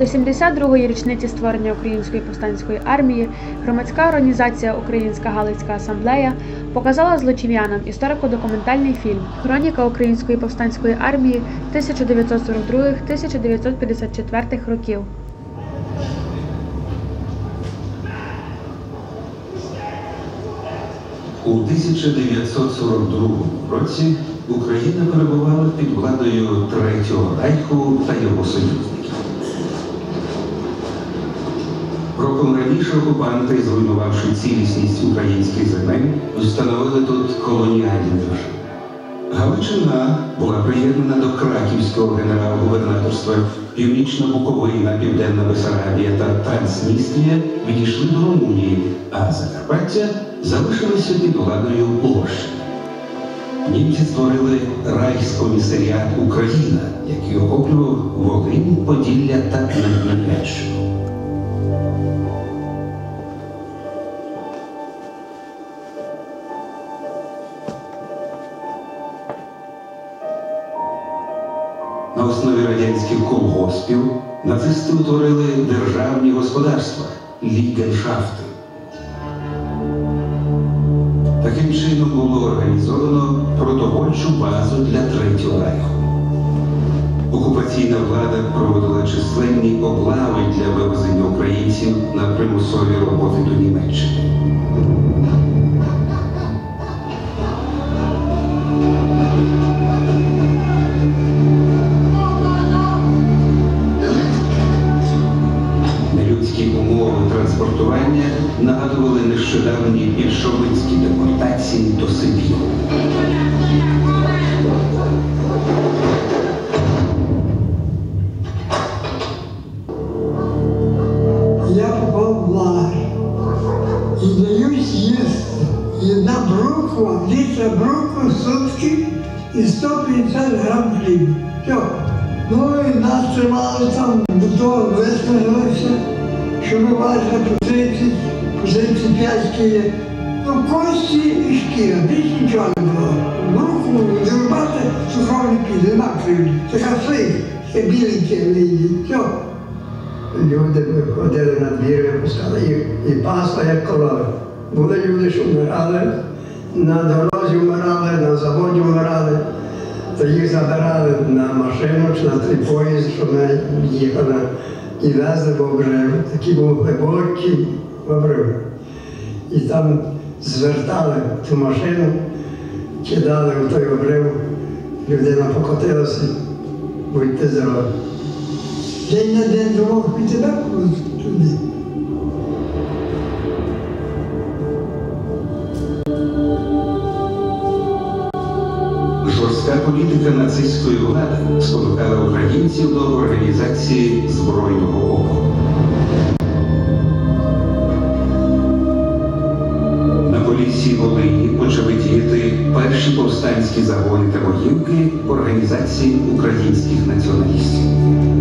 До 72-ї річниці створення Української повстанської армії громадська організація Українська Галицька асамблея показала злочинянам історико-документальний фільм Хроніка Української повстанської армії 1942-1954 років. У 1942 році Україна перебувала під владою Третього Райху та його союзників. Роком раніше окупанти, зруйнувавши цілісність українських земель, встановили тут колоніальний режим. Галичина була приєднана до Краківського генерал-губернаторства, Північна Буковина, Південна Бесарабія та Трансністрія відійшли до Румунії, а Закарпаття залишилося під владою Угорщини. Німці створили Райхскомісаріат Україна, який охоплював Волинь, Поділля та Надніпеччину. На радянських колгоспів нацисти утворили державні господарства лігеншафти. Таким чином було організовано продовольчу базу для Третього Райху. Окупаційна влада проводила численні облави для вивезення українців на примусові роботи до Німеччини. Транспортування нагадували нещодавні більшовицькі депортації до Сибіру. Я. І дають їсти. Одна бруква, літра брукви в сутки і 150 грам хліба. Все. Ну і нас тримали там, до того виснажилися, що ми важили по 30, по 35. Ну, кості і шкіра, більш нічого не було. Бруху вирубати сухого не піде, нема кривді. Така свиня, ще вийде. Все. Люди виходили на двір, випускали їх і пасли, як корови. Були люди, що вмирали, на дорозі вмирали, на заводі вмирали, то їх забирали на машину чи на той поїзд, що ми їхали, і везли в обрив. Такий був глибокий обрив. І там звертали ту машину, кидали в той обрив, людина покотилася, будьте здорові. День на день думав, і тебе туди. Жорстка політика нацистської влади спонукала українців до організації збройного опору. На поліції Волині почали діяти перші повстанські загони та воїнки організації українських націоналістів.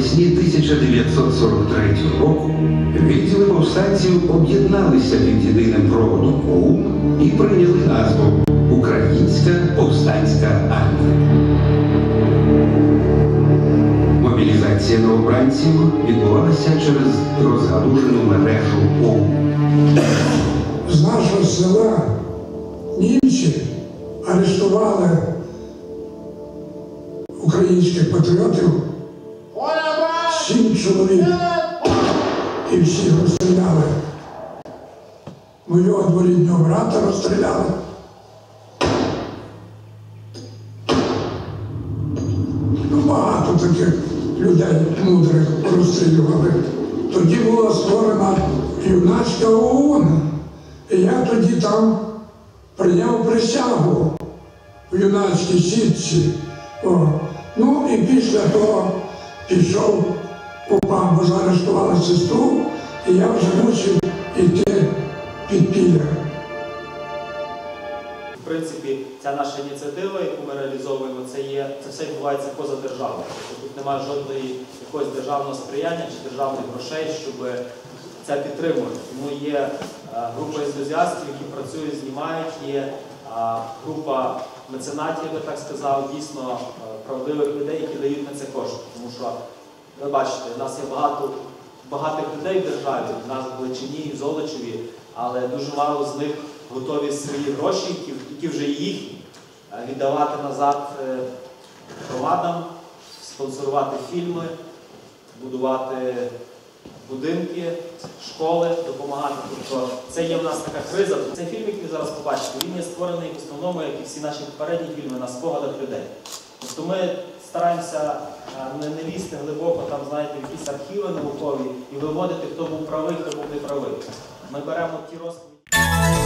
Навесні 1943 року відділи повстанців об'єдналися під єдиним проводом ОУН і прийняли назву Українська повстанська армія. Мобілізація новобранців відбувалася через розгалужену мережу ОУН. з нашого села німці арештували українських патріотів сім чоловік і всіх розстріляли. Мого дворіднього брата розстріляли. Ну, багато таких людей мудрих розстрілювали. Тоді була створена юнацька ООН. І я тоді там прийняв присягу в юнацькій сітці. О. Ну і після того пішов упав, бо заарештували сестру, і я вже мусив йти під піля. принципі, ця наша ініціатива, яку ми реалізовуємо, це є це все відбувається поза державою. Тобто тут немає жодної якогось державного сприяння чи державних грошей, щоб це підтримувати. Тому є е, група ентузіастів, які працюють, знімають, є е, група меценатів, я би так сказав, дійсно е, правдивих людей, які дають на це кошти. Тому що ви бачите, у нас є багато багатих людей в державі, в нас в Гличині і Золочеві, але дуже мало з них готові свої гроші, які, які вже їхні, е, віддавати назад е, громадам, спонсорувати фільми, будувати будинки, школи, допомагати. Тобто це є в нас така криза. Цей фільм, який ви зараз побачите, він є створений в основному, як і всі наші попередні фільми, на спогадах людей. Тобто ми стараємося е, не, не лізти глибоко, там, знаєте, якісь архіви наукові і виводити, хто був правий, хто був неправий. Ми беремо ті розповіді.